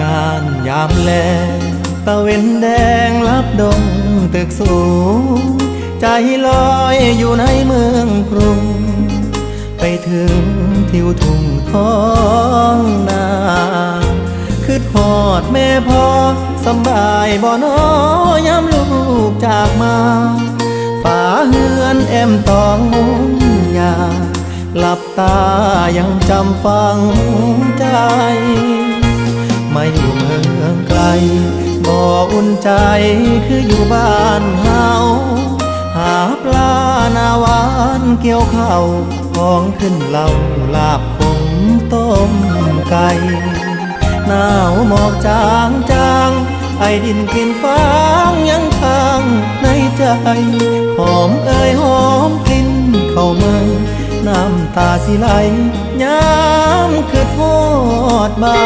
งานยามแลตะเวนแดงลับดงตึกสูง ใจลอยอยู่ในเมืองกรุง ไปถึงทิวทุ่งท้องนาคือทอดแม่พ่อสบายบ่อนอยามลูกจากมาฝาเฮือนแอมตองมุงยาหลับตายังจำฟังใจ มาอยู่เมืองไกล บ่อุ่นใจคืออยู่บ้านเฮาหาปลาหนาวานเกี่ยวข้าวของขึ้นเหล่าลาบขมต้มไก่หนาวหมอกจางจางไอดินกินฟางยังค้างในใจหอมเอ่ยหอมกลิ่นเข้าเมืองน้ำตาสิไหลย้ำคือทอดบา